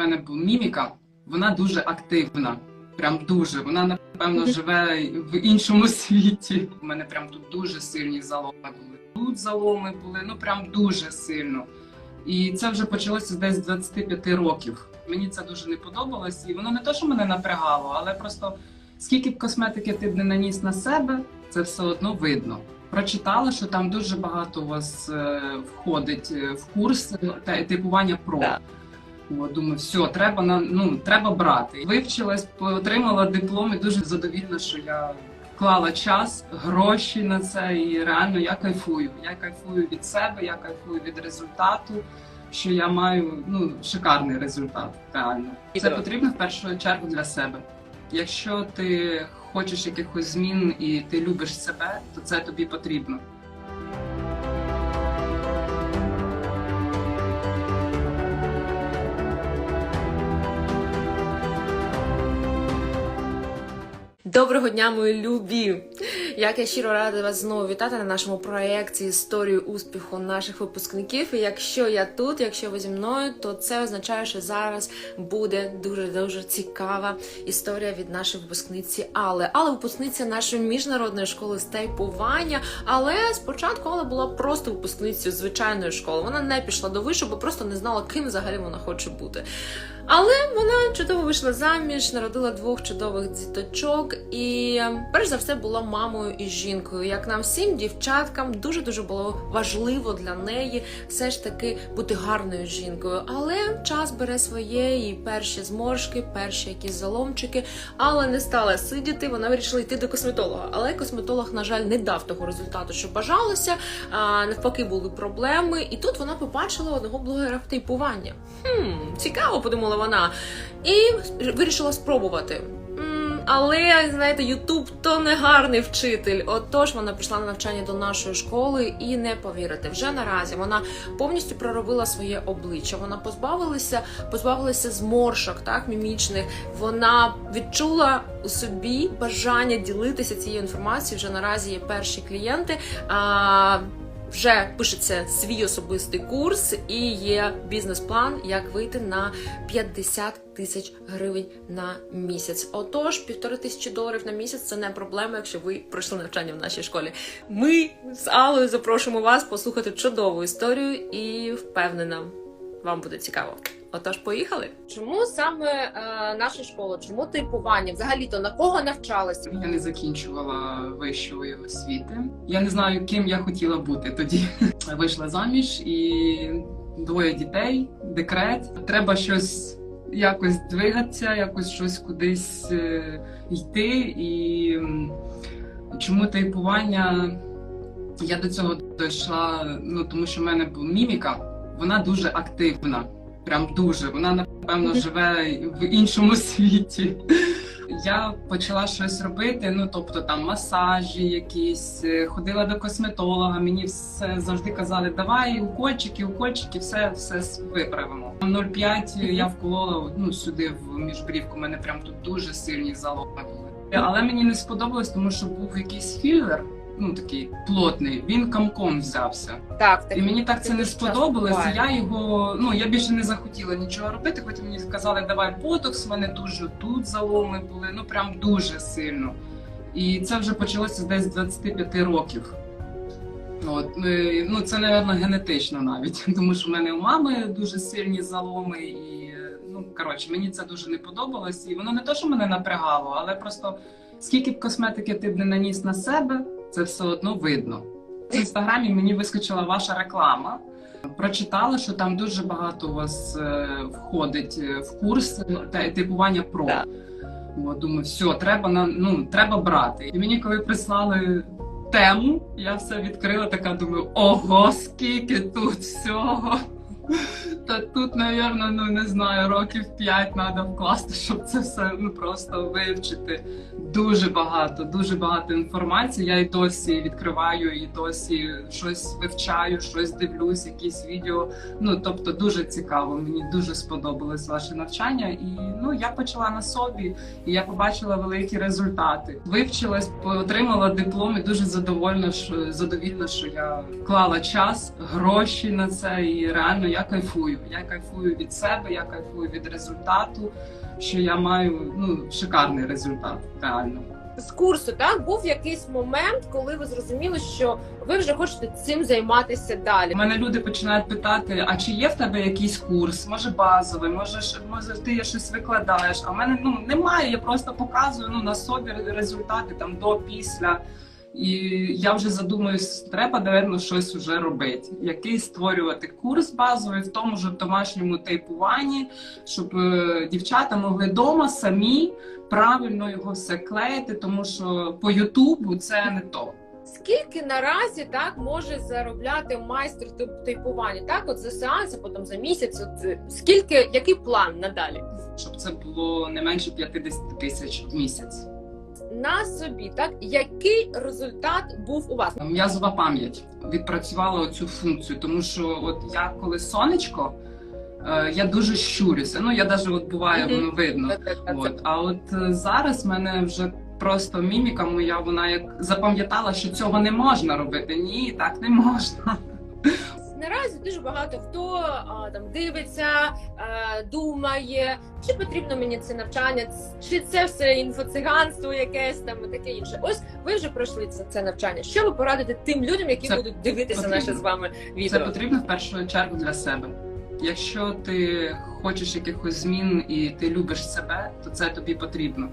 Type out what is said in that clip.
мене міміка, вона дуже активна. Прям дуже. Вона напевно живе в іншому світі. У мене прям тут дуже сильні заломи були. Тут заломи були, ну прям дуже сильно. І це вже почалося десь з 25 років. Мені це дуже не подобалось, і воно не то, що мене напрягало, але просто скільки б косметики ти б не наніс на себе, це все одно видно. Прочитала, що там дуже багато у вас е, входить е, в курс та типування про. От, думаю, все, треба на ну треба брати. Вивчилась, отримала диплом і дуже задовільна, що я вклала час, гроші на це, і реально я кайфую. Я кайфую від себе, я кайфую від результату. Що я маю ну шикарний результат, реально. Це потрібно в першу чергу для себе. Якщо ти хочеш якихось змін і ти любиш себе, то це тобі потрібно. Доброго дня, мої любі! Як я щиро рада вас знову вітати на нашому проєкті історії успіху наших випускників. І якщо я тут, якщо ви зі мною, то це означає, що зараз буде дуже дуже цікава історія від нашої випускниці Алли. Але випускниця нашої міжнародної школи з тайпування. Але спочатку Алла була просто випускницею звичайної школи. Вона не пішла до вишу, бо просто не знала, ким взагалі вона хоче бути. Але вона чудово вийшла заміж, народила двох чудових діточок, і перш за все була мамою і жінкою. Як нам всім дівчаткам дуже дуже було важливо для неї все ж таки бути гарною жінкою. Але час бере своє, і перші зморшки, перші якісь заломчики. Але не стала сидіти. Вона вирішила йти до косметолога. Але косметолог, на жаль, не дав того результату, що бажалося. А навпаки, були проблеми. І тут вона побачила одного блогера в тейпування. Хм, цікаво, подумала вона, і вирішила спробувати. Але знаєте, Ютуб то не гарний вчитель. Отож, вона прийшла на навчання до нашої школи і не повірите, вже наразі вона повністю проробила своє обличчя. Вона позбавилася, позбавилася зморшок, так мімічних. Вона відчула у собі бажання ділитися цією інформацією. Вже наразі є перші клієнти. А, вже пишеться свій особистий курс і є бізнес-план, як вийти на 50 тисяч гривень на місяць. Отож, півтори тисячі доларів на місяць це не проблема, якщо ви пройшли навчання в нашій школі. Ми з Алою запрошуємо вас послухати чудову історію і впевнена, вам буде цікаво. Отож, поїхали. Чому саме е, наша школа? Чому типування? Взагалі то на кого навчалася? Я не закінчувала вищої освіти. Я не знаю, ким я хотіла бути тоді. Вийшла заміж і двоє дітей, декрет. Треба щось якось двигатися, якось щось кудись е, йти. І чому тайпування? Я до цього дійшла, ну тому що в мене була міміка, вона дуже активна. Прям дуже. Вона напевно живе в іншому світі. Я почала щось робити. Ну тобто там масажі, якісь е, ходила до косметолога. Мені все завжди казали, давай укольчики, укольчики, все, все виправимо. 0,5 я вколола ну сюди в міжбрівку. У мене прям тут дуже сильні заломи були. Але мені не сподобалось, тому що був якийсь філер. Ну такий плотний, він камком взявся. Так, І мені так це не сподобалось. Я його ну я більше не захотіла нічого робити. Потім мені сказали, давай ботокс. в мене дуже тут заломи були, ну прям дуже сильно. І це вже почалося десь з 25 років. От, е, ну це, напевно, генетично навіть, тому що в мене у мами дуже сильні заломи, і ну коротше, мені це дуже не подобалось. І воно не то, що мене напрягало, але просто скільки б косметики ти б не наніс на себе, це все одно видно. В інстаграмі мені вискочила ваша реклама. Прочитала, що там дуже багато у вас е, входить е, в курс та типування про. Да. От, думаю, все, треба на ну треба брати. І мені, коли прислали тему, я все відкрила, така думаю, ого, скільки тут всього. Та тут, напевно, ну не знаю, років п'ять треба вкласти, щоб це все ну просто вивчити. Дуже багато, дуже багато інформації. Я і досі відкриваю, і досі щось вивчаю, щось дивлюсь, якісь відео. Ну тобто дуже цікаво. Мені дуже сподобалось ваше навчання, і ну я почала на собі, і я побачила великі результати. Вивчилась, отримала диплом і дуже задовольна, що задовільна, що я вклала час, гроші на це, і реально я кайфую. Кайфую. Я кайфую від себе, я кайфую від результату. Що я маю ну шикарний результат, реально. З курсу так був якийсь момент, коли ви зрозуміли, що ви вже хочете цим займатися далі. У мене люди починають питати: а чи є в тебе якийсь курс? Може базовий, може, може ти щось викладаєш? А в мене ну немає. Я просто показую ну на собі результати там до після. І я вже задумуюсь, треба, напевно, щось вже робити. Який створювати курс базовий в тому ж домашньому тейпуванні, щоб е, дівчата могли вдома самі правильно його все клеїти, тому що по Ютубу це не то. Скільки наразі так може заробляти майстер тип- типування? Так, от за сеанс, а потім за місяць. От е, скільки який план надалі? щоб це було не менше 50 тисяч в місяць. На собі, так який результат був у вас? М'язова пам'ять відпрацювала цю функцію, тому що от я коли сонечко, е, я дуже щурюся. Ну я навіть от буває, воно видно. От а от е, зараз мене вже просто міміка моя, вона як запам'ятала, що цього не можна робити. Ні, так не можна. Наразі дуже багато хто а, там дивиться, а, думає, чи потрібно мені це навчання, чи це все інфоциганство якесь там і таке інше. Ось ви вже пройшли це, це навчання. Що ви порадите тим людям, які Це будуть дивитися потрібно. наше з вами Це потрібно в першу чергу для себе. Якщо ти хочеш якихось змін і ти любиш себе, то це тобі потрібно.